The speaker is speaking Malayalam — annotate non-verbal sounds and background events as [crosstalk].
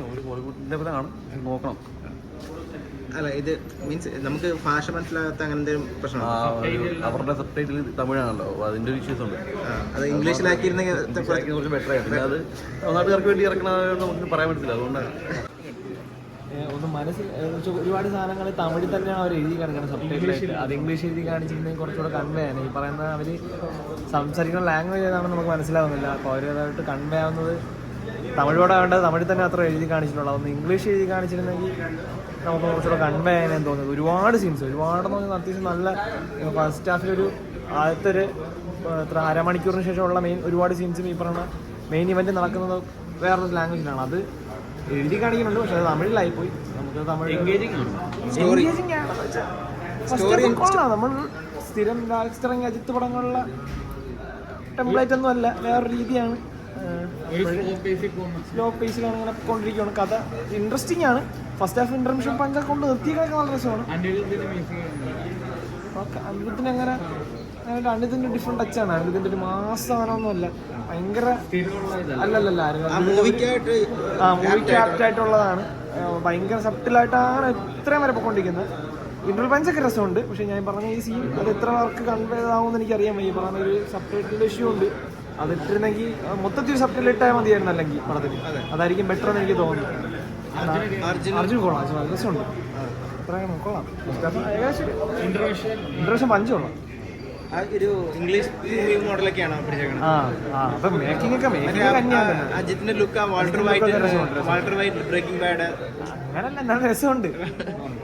ഒരു ബോളിവുഡിന്റെ പടമാണ് നോക്കണം. അല്ല ഇത് മീൻസ് നമുക്ക് ഭാഷ മനസ്സിലാകാത്ത അങ്ങനെ എന്തെങ്കിലും ഒരു- അവരുടെ സബ്ടൈറ്റിൽ തമിഴാണല്ലോ. അതിന്റെ ഒരു ഇഷ്യൂസ് ഉണ്ട്. അത് ഇംഗ്ലീഷിലാക്കിയിരുന്നെങ്കിൽ ഇംഗ്ലീഷിലാക്കി കുറച്ച് ബെറ്റർ ആയിട്ട് പിന്നെ അത് നാട്ടുകാർക്ക് വേണ്ടി ഇറക്കണമെന്ന് നമുക്ക് പറയാൻ പറ്റത്തില്ല. അതുകൊണ്ടാണ് ഒന്ന് മനസ്സിൽ ഒരുപാട് സാധനങ്ങൾ തമിഴിൽ തന്നെയാണ് അവർ എഴുതി കാണിക്കുന്നത് സബ്ടൈറ്റിലായിട്ട് അത് ഇംഗ്ലീഷ് എഴുതി കാണിച്ചിരുന്നെങ്കിൽ കുറച്ചുകൂടെ കൺവേ ആണ്. ഈ പറയുന്ന അവർ സംസാരിക്കുന്ന ലാംഗ്വേജ് ഏതാണെന്ന് നമുക്ക് മനസ്സിലാവുന്നില്ല. അപ്പോൾ അവരതായിട്ട് കൺവേ ആവുന്നത് തമിഴോടെ വേണ്ടത് തമിഴിൽ തന്നെ അത്ര എഴുതി കാണിച്ചിട്ടുള്ളത് അതൊന്ന് ഇംഗ്ലീഷ് എഴുതി കാണിച്ചിരുന്നെങ്കിൽ നമുക്ക് കുറച്ചുകൂടെ കൺവേ എന്ന് തോന്നുന്നത് ഒരുപാട് സീൻസ് ഒരുപാട് പറഞ്ഞാൽ അത്യാവശ്യം നല്ല ഫസ്റ്റ് ഹാഫിലൊരു ആദ്യത്തെ ഒരു എത്ര അരമണിക്കൂറിന് ശേഷമുള്ള മെയിൻ ഒരുപാട് സീൻസും ഈ പറയുന്ന മെയിൻ ഇവന്റ് നടക്കുന്നത് വേറൊരു ലാംഗ്വേജിലാണ് അത് എഴുതി കാണിക്കുന്നുണ്ട് പക്ഷെ അത് തമിഴിലായി പോയി. നമുക്ക് തമിഴ് എൻഗേജിങ് ആണ്. സ്റ്റോറി കൊള്ളാം. നമ്മൾ സ്ഥിരം രാജസ്ഥിരം അജിത്ത് പടങ്ങളിലെ ടെംപ്ലേറ്റ് ഒന്നും അല്ല. വേറൊരു രീതിയാണ്. സ്ലോ പേസിലാണ് ഇങ്ങനെ കൊണ്ടിരിക്കുകയാണ് കഥ ഇൻട്രസ്റ്റിംഗ് ആണ്. ഫസ്റ്റ് ഹാഫ് ഇന്റർമിഷൻ പഞ്ചൊക്കെ കൊണ്ട് നിർത്തിയൊക്കെ നല്ല രസമാണ്. ഓക്കെ അനിരുദ്ധിന് അങ്ങനെ അനിരുദ്ധിന്റെ ഡിഫറെന്റ് ആണ്. അനിരുദ്ധിന്റെ ഒരു മാസമാനൊന്നുമല്ല ഭയങ്കര അല്ലല്ലല്ല ആ മൂവിക്ക് ആപ്റ്റ് ആയിട്ടുള്ളതാണ്. ഭയങ്കര സബ്റ്റിലായിട്ടാണ് ഇത്രയും വരെ പൊക്കൊണ്ടിരിക്കുന്നത് ഇന്റർവൽ പഞ്ചൊക്കെ രസമുണ്ട്. പക്ഷെ ഞാൻ പറഞ്ഞ ഈ സീൻ അത് എത്ര പേർക്ക് കൺവേ ആവുമെന്ന് എനിക്കറിയാൻ വയ്യ. പറഞ്ഞ ഒരു സെപ്പറേറ്റ് ഇഷ്യൂ ഉണ്ട്. അത് ഇട്ടിരുന്നെങ്കിൽ ആ, മൊത്തത്തിൽ സബ്ടൈറ്റിൽ ഇട്ടാൽ മതിയായിരുന്നു അല്ലെങ്കിൽ പടത്തിന്. അതായിരിക്കും ബെറ്റർ എന്ന് എനിക്ക് തോന്നുന്നു. അർജുൻ കൊള്ളാം രസമുണ്ട്. അത്രയാണ് കൊള്ളാം. പഞ്ച് കൊള്ളാം ഒരു ഇംഗ്ലീഷ് മൂവി മോഡലൊക്കെയാണ് പിടിച്ചേക്കുന്നത് അജിത്തിന്റെ look Walter White Walter White Breaking Bad അങ്ങനല്ല നല്ല രസമുണ്ട്. [laughs]